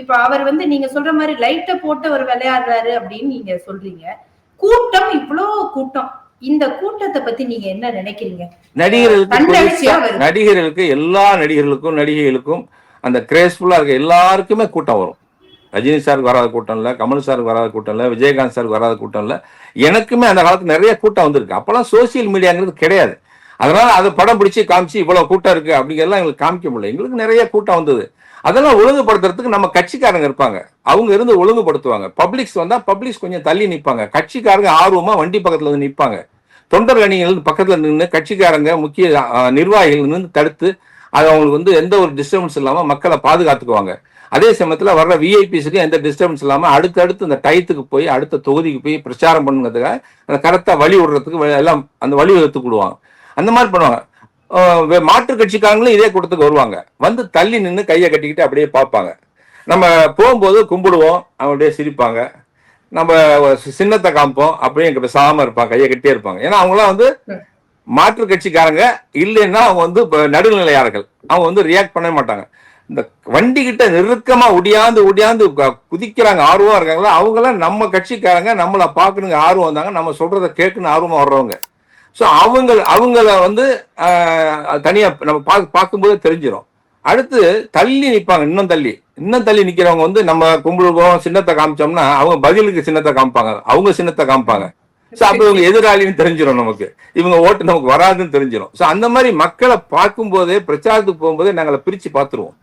இப்ப அவர் வந்து நீங்க சொல்ற மாதிரி லைட்ட போட்டு அவர் விளையாடுறாரு அப்படின்னு நீங்க சொல்றீங்க. கூட்டம் இவ்வளோ கூட்டம். இந்த கூட்டத்தை பத்தி நீங்க என்ன நினைக்கிறீங்க? நடிகர்களுக்கு. நடிகர்களுக்கு எல்லா நடிகர்களுக்கும் நடிகைகளுக்கும் அந்த கிரேஸ்ஃபுல்லா இருக்க எல்லாருக்குமே கூட்டம் வரும். ரஜினி சாருக்கு வராத கூட்டம் இல்ல கமல் சாருக்கு வராத கூட்டம் இல்ல விஜயகாந்த் சாருக்கு வராத கூட்டம் இல்ல. எனக்குமே அந்த காலத்துல நிறைய கூட்டம் வந்திருக்கு. அப்பெல்லாம் சோசியல் மீடியாங்கிறது கிடையாது. அதனால அதை படம் பிடிச்சி காமிச்சு இவ்வளவு கூட்டம் இருக்கு அப்படிங்கிறதெல்லாம் எங்களுக்கு காமிக்க முடியல. எங்களுக்கு நிறைய கூட்டம் வந்தது. அதெல்லாம் ஒழுங்குபடுத்துறதுக்கு நம்ம கட்சிக்காரங்க இருப்பாங்க. அவங்க இருந்து ஒழுங்குபடுத்துவாங்க. பப்ளிக்ஸ் வந்தா பப்ளிக்ஸ் கொஞ்சம் தள்ளி நிற்பாங்க கட்சிக்காரங்க ஆர்வமா வண்டி பக்கத்துல வந்து நிற்பாங்க தொண்டர் அணிகள் பக்கத்துல நின்று கட்சிக்காரங்க முக்கிய நிர்வாகிகள் நின்று தடுத்து அது அவங்களுக்கு வந்து எந்த ஒரு டிஸ்டர்பன்ஸ் இல்லாம மக்களை பாதுகாத்துக்குவாங்க. அதே சமயத்துல வர்ற விஐபிஸ்க்கு எந்த டிஸ்டர்பன்ஸ் இல்லாம அடுத்தடுத்து இந்த டயத்துக்கு போய் அடுத்த தொகுதிக்கு போய் பிரச்சாரம் பண்ணுங்கிறதுக்காக அந்த கரெக்டா வழி விடுறதுக்கு எல்லாம் அந்த வழி வகுத்து விடுவாங்க அந்த மாதிரி பண்ணுவாங்க. மாற்றுக் கட்சிக்காரங்களும் இதே கூட்டத்துக்கு வருவாங்க. வந்து தள்ளி நின்று கையை கட்டிக்கிட்டு அப்படியே பார்ப்பாங்க. நம்ம போகும்போது கும்பிடுவோம் அவங்க அப்படியே சிரிப்பாங்க. நம்ம சின்னத்தை காமிப்போம் அப்படியே இங்க பேசாம இருப்பாங்க கையை கட்டியே இருப்பாங்க. ஏன்னா அவங்களாம் வந்து மாற்றுக் கட்சிக்காரங்க இல்லைன்னா அவங்க வந்து இப்ப நடுநிலையாளர்கள். அவங்க வந்து ரியாக்ட் பண்ண மாட்டாங்க. இந்த வண்டி கிட்ட நெருக்கமா ஒடியாந்து ஒடியாந்து குதிக்கிறாங்க ஆர்வமா இருக்காங்களா? அவங்களாம் நம்ம கட்சிக்காரங்க நம்மளை பார்க்கணுங்க ஆர்வம் வந்தாங்க நம்ம சொல்றதை கேட்கணும் ஆர்வமா வர்றவங்க. ஸோ அவங்க அவங்கள வந்து தனியாக நம்ம பா பார்க்கும்போது தெரிஞ்சிடும் அடுத்து தள்ளி நிற்பாங்க இன்னும் தள்ளி. இன்னும் தள்ளி நிக்கிறவங்க வந்து நம்ம கும்பலுக்கும் சின்னத்தை காமிச்சோம்னா அவங்க பதிலுக்கு சின்னத்தை காமிப்பாங்க. அவங்க சின்னத்தை காமிப்பாங்க. ஸோ அப்போ இவங்க எதிராளின்னு தெரிஞ்சிடும் நமக்கு. இவங்க ஓட்டு நமக்கு வராதுன்னு தெரிஞ்சிடும் ஸோ அந்த மாதிரி மக்களை பார்க்கும்போதே பிரச்சாரத்துக்கு போகும்போதே நாங்களை பிரிச்சு பார்த்துருவோம்.